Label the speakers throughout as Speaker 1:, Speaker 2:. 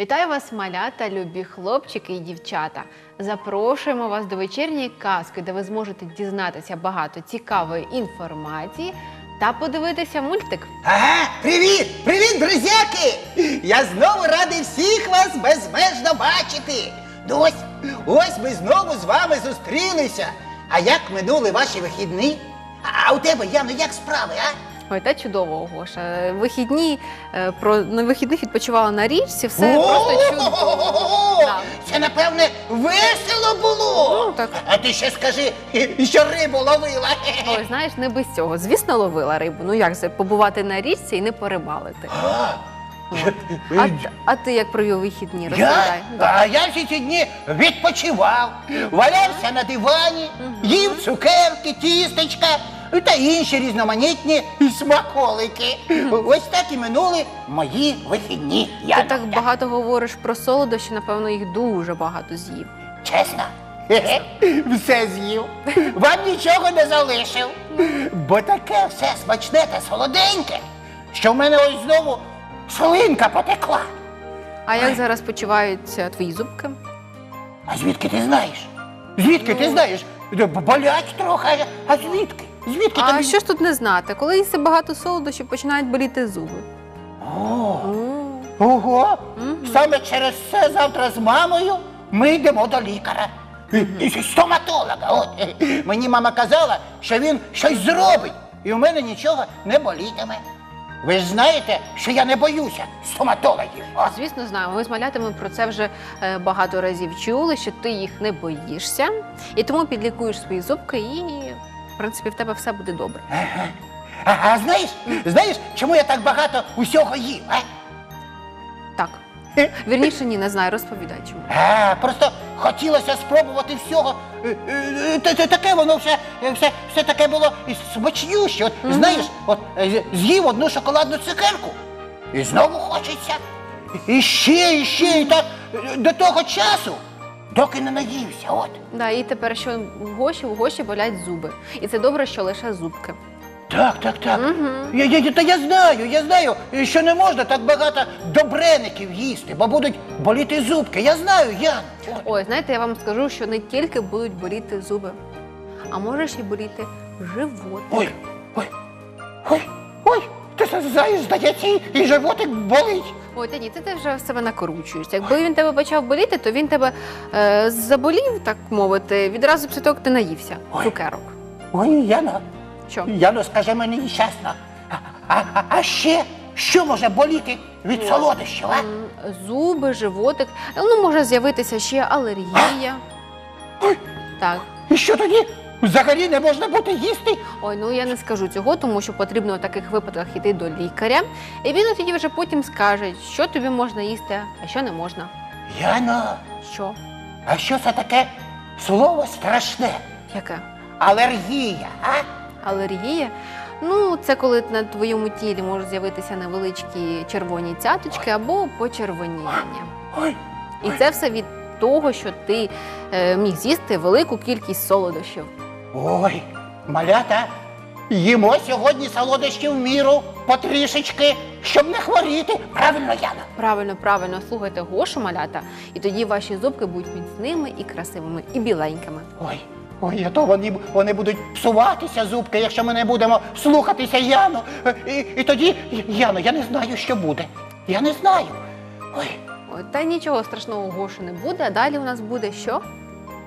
Speaker 1: Вітаю вас, малята, любі хлопчики і дівчата. Запрошуємо вас до вечірньої казки, де ви зможете дізнатися багато цікавої інформації та подивитися мультик.
Speaker 2: Ага, привіт! Привіт, друзяки! Я знову радий всіх вас безмежно бачити. Ну ось, ось ми знову з вами зустрілися. А як минули ваші вихідні? А, у тебе, Яно, як справи, а?
Speaker 1: Ой, та чудово, Гоша. Вихідні е, про на вихідних відпочивала на річці, все просто чудово. Да.
Speaker 2: Це, напевне, весело було.
Speaker 1: Ну, так.
Speaker 2: А ти ще скажи, що рибу ловила.
Speaker 1: Ой, знаєш, не без цього. Звісно, ловила рибу. Ну як це побувати на річці і не порибалити.
Speaker 2: А,
Speaker 1: А, а ти як провів вихідні?
Speaker 2: Я?
Speaker 1: Розповідай.
Speaker 2: А я всі ці дні відпочивав, валявся на дивані, їв цукерки, тістечка та інші різноманітні смаколики. Ось так і минули мої вихідні.
Speaker 1: Ти
Speaker 2: Яна.
Speaker 1: так багато говориш про солодощі, напевно, їх дуже багато з'їв.
Speaker 2: Чесно? Хе-хе, Все з'їв. Вам нічого не залишив. Бо таке все смачне та солоденьке, що в мене ось знову слинка потекла.
Speaker 1: А як зараз почуваються твої зубки?
Speaker 2: А звідки ти знаєш? Звідки ти знаєш? Де Болять трохи, а звідки? Звідки
Speaker 1: А
Speaker 2: тобі?
Speaker 1: що ж тут не знати? Коли їсти багато солодощів, починають боліти зуби.
Speaker 2: О,
Speaker 1: О,
Speaker 2: ого! Саме через це завтра з мамою ми йдемо до лікаря. Стоматолога. От. Мені мама казала, що він щось зробить, і у мене нічого не болітиме. Ви ж знаєте, що я не боюся стоматологів. О.
Speaker 1: Звісно, знаємо. Ми з малятами про це вже е, багато разів чули, що ти їх не боїшся, і тому підлікуєш свої зубки, і в принципі в тебе все буде добре.
Speaker 2: А, знаєш, знаєш, чому я так багато усього їв? А?
Speaker 1: Так. Вірніше, ні, не знаю, розповідай чому.
Speaker 2: А, просто хотілося спробувати всього. Е, е, та- та- Таке воно все, все, все таке було смачнюще. От, знаєш, от е, з'їв одну шоколадну цукерку і знову хочеться. І ще, і ще, і так е, до того часу, доки не наївся. От.
Speaker 1: Да, і тепер що в гоші, в гоші болять зуби. І це добре, що лише зубки.
Speaker 2: Так, так, так.
Speaker 1: Мгм.
Speaker 2: Я, я, та я знаю, я знаю, що не можна так багато добреників їсти, бо будуть боліти зубки. Я знаю, Ян. От.
Speaker 1: Ой, знаєте, я вам скажу, що не тільки будуть боліти зуби, а може ще й боліти живот.
Speaker 2: Ой, ой, ой, ой, це здається, і- і животик болить.
Speaker 1: Ой, та ні, ти, ти вже в себе накручуєш. Якби він тебе почав боліти, то він тебе е, заболів, так мовити, відразу після того, як ти наївся
Speaker 2: Ой.
Speaker 1: цукерок.
Speaker 2: Ой, Яна,
Speaker 1: Що?
Speaker 2: Яно, скажи мені нещасно. А, а, а- ще що може боліти від солодощів, а?
Speaker 1: М, Зуби, животик, ну може з'явитися ще алергія.
Speaker 2: Ой,
Speaker 1: Так.
Speaker 2: і що тоді? Взагалі не можна бути їсти?
Speaker 1: Ой, ну я не скажу цього, тому що потрібно в таких випадках йти до лікаря, і він тоді вже потім скаже, що тобі можна їсти, а що не можна.
Speaker 2: Яно,
Speaker 1: Що?
Speaker 2: а що це таке слово страшне?
Speaker 1: Яке?
Speaker 2: Алергія, а?
Speaker 1: Алергія? Ну, це коли на твоєму тілі можуть з'явитися невеличкі червоні цяточки або почервоніння.
Speaker 2: Ой,
Speaker 1: І це все від того, що ти е, міг з'їсти велику кількість солодощів.
Speaker 2: Ой, малята, їмо сьогодні солодощі в міру потрішечки, щоб не хворіти. Правильно, Яна?
Speaker 1: Правильно, правильно, слухайте Гошу малята, і тоді ваші зубки будуть міцними і красивими, і біленькими.
Speaker 2: Ой, ой, а то вони, вони будуть псуватися зубки, якщо ми не будемо слухатися Яну. Е, І, і тоді, Яно, я не знаю, що буде. Я не знаю. Ой.
Speaker 1: Ой, та нічого страшного Гошу не буде, а далі у нас буде що?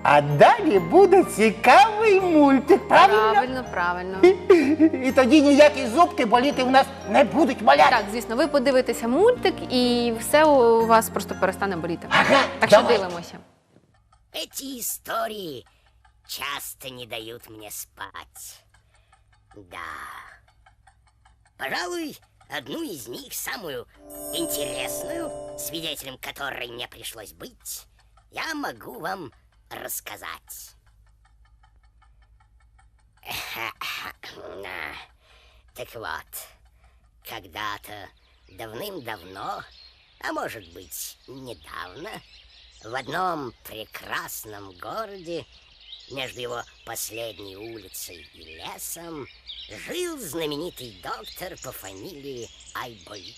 Speaker 2: А далі буде цікавий мультик, правильно?
Speaker 1: Правильно, правильно.
Speaker 2: І тоді ніякі зубки боліти в нас не будуть маляти.
Speaker 1: Так, звісно, ви подивитеся мультик і все у вас просто перестане боліти.
Speaker 2: Ага,
Speaker 1: Так що
Speaker 2: давай.
Speaker 1: дивимося.
Speaker 3: Эти истории часто не дают мне спать. Да. Пожалуй, одну из них, самую интересную, свидетелем которой мне пришлось быть, я могу вам рассказать. Так вот, когда-то давным-давно, а может быть недавно, в одном прекрасном городе, между его последней улицей и лесом, жил знаменитый доктор по фамилии Айболит.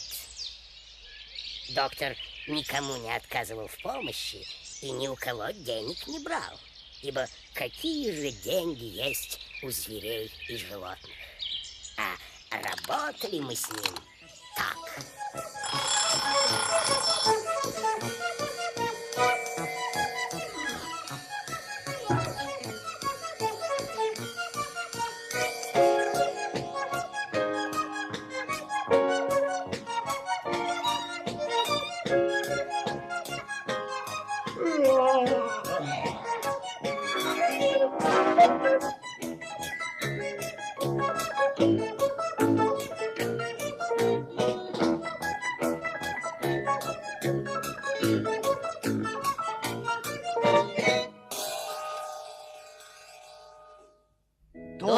Speaker 3: Доктор никому не отказывал в помощи и ни у кого денег не брал. Ибо какие же деньги есть у зверей и животных? А работали мы с ним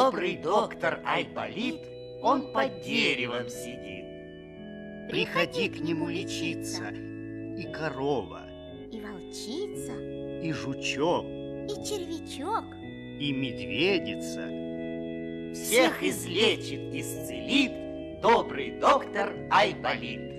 Speaker 4: Добрый доктор Айболит, он под деревом сидит. Приходи к нему лечиться, и корова,
Speaker 5: И волчица,
Speaker 4: и жучок,
Speaker 5: и червячок.
Speaker 4: и медведица. Всех излечит, исцелит добрый доктор Айболит.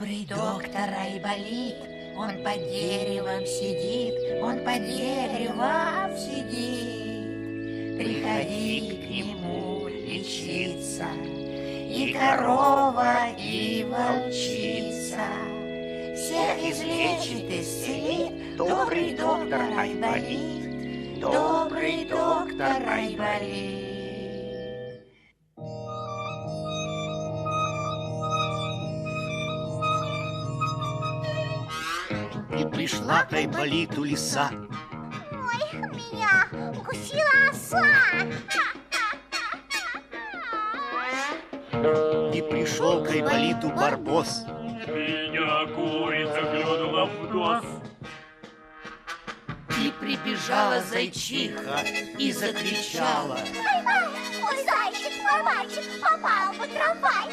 Speaker 5: Добрый доктор Айболит, он под деревом сидит, он под деревом сидит. Приходи к нему лечиться, и корова, и волчица. Всех излечит, исцелит добрый доктор Айболит, добрый доктор Айболит.
Speaker 4: Пришла к Айболиту лиса,
Speaker 5: Ой, меня укусила оса.
Speaker 4: и пришел к Айболиту барбос.
Speaker 6: Меня курица клюнула в нос.
Speaker 4: И прибежала зайчиха и закричала.
Speaker 5: Мой зайчик, мой мальчик попал под трамвай.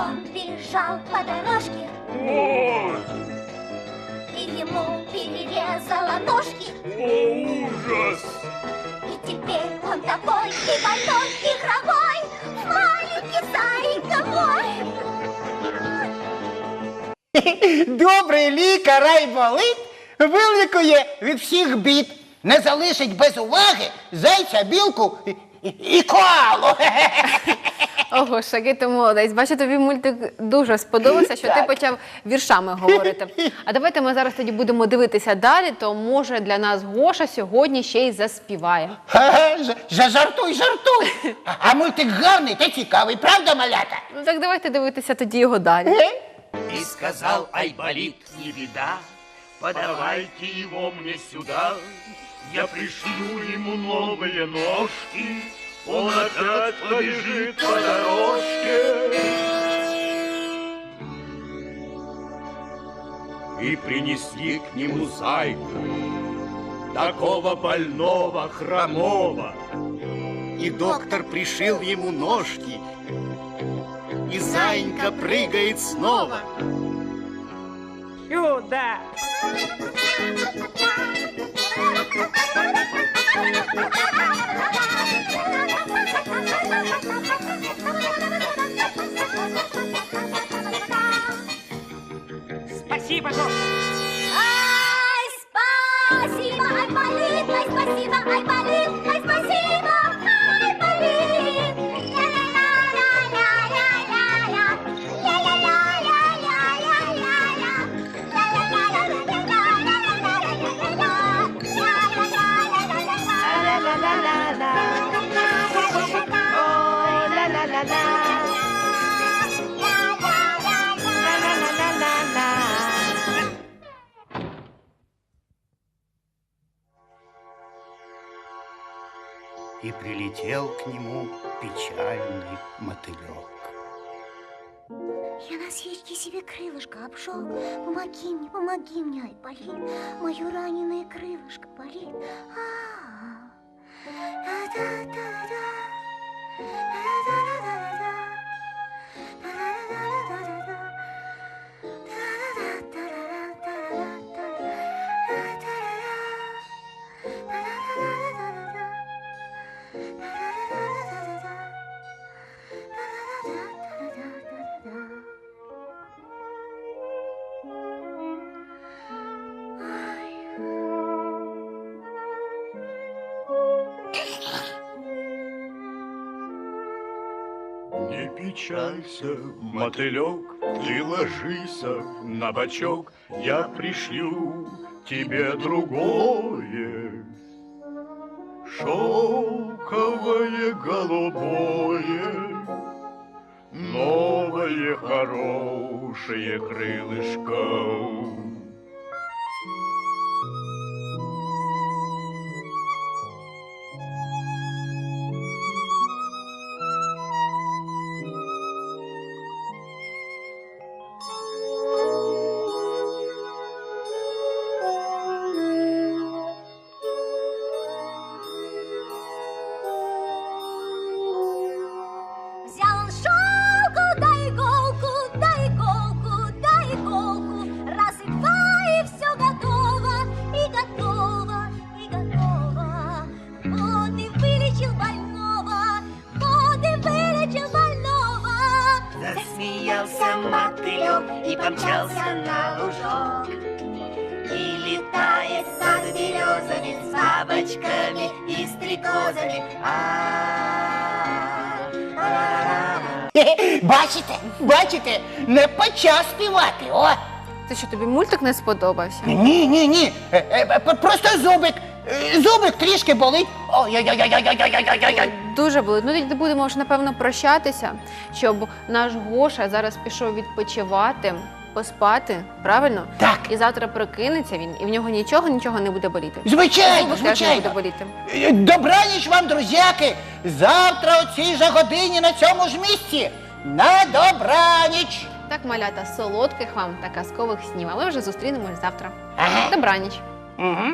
Speaker 5: Он бежал по дорожке,
Speaker 6: Ой,
Speaker 5: и ему перерезала ножки.
Speaker 6: о, ужас!
Speaker 5: И теперь он такой и больной, и хромой, маленький зайка мой.
Speaker 2: Добрий лікар Айболит вилікує від всіх бід, не залишить без уваги зайця, білку і, і, і коалу.
Speaker 1: Ого, Шаги, ти молодець. Бачу, тобі мультик дуже сподобався, що ти
Speaker 2: Так.
Speaker 1: почав віршами говорити. А давайте ми зараз тоді будемо дивитися далі, то може для нас Гоша сьогодні ще й заспіває.
Speaker 2: Ж- ж- Жартуй, жартуй. А- А мультик гарний та цікавий, правда, малята?
Speaker 1: Ну так давайте дивитися тоді його далі.
Speaker 2: Е?
Speaker 4: И сказал Айболит, не беда,
Speaker 6: Подавайте его мне сюда. Я пришью ему новые ножки. Он опять побежит по дорожке. И принесли к нему зайку, такого больного, хромого.
Speaker 4: и доктор пришил ему ножки, и зайка прыгает снова.
Speaker 5: Ай,
Speaker 4: И прилетел к нему печальный мотылек.
Speaker 5: Я на свечке себе крылышко обжег. Помоги мне, помоги мне, ай. Мое раненое крылышко болит. ただただただた
Speaker 6: печалься, мотылек, ты ложися на бочок, я пришлю тебе другое. Шелковое голубое, новое хорошее крылышко.
Speaker 7: Засмеялся мотылек и помчался на лужок. И летает над березами с бабочками и стрекозами.
Speaker 2: Бачите, бачите, не почав співати, о!
Speaker 1: Це що тобі мультик не сподобався?
Speaker 2: Ні, ні, ні. е, е, п- Просто зубик. е, Зубик трішки болить. Ой-ой-ой-ой-ой-ой-ой-ой.
Speaker 1: Дуже болить. Ну тоді будемо ж напевно прощатися, щоб наш Гоша зараз пішов відпочивати, поспати, правильно?
Speaker 2: Так.
Speaker 1: І завтра прокинеться він, і в нього нічого, нічого не буде боліти.
Speaker 2: Звичайно,
Speaker 1: Зубик теж не
Speaker 2: звичайно.
Speaker 1: боліти.
Speaker 2: Е, Добраніч вам, друзяки! Завтра о цій же годині на цьому ж місці. На добраніч!
Speaker 1: Так, малята, солодких вам та казкових снів. А ми вже зустрінемось завтра.
Speaker 2: Ага.
Speaker 1: Добраніч.
Speaker 2: Угу.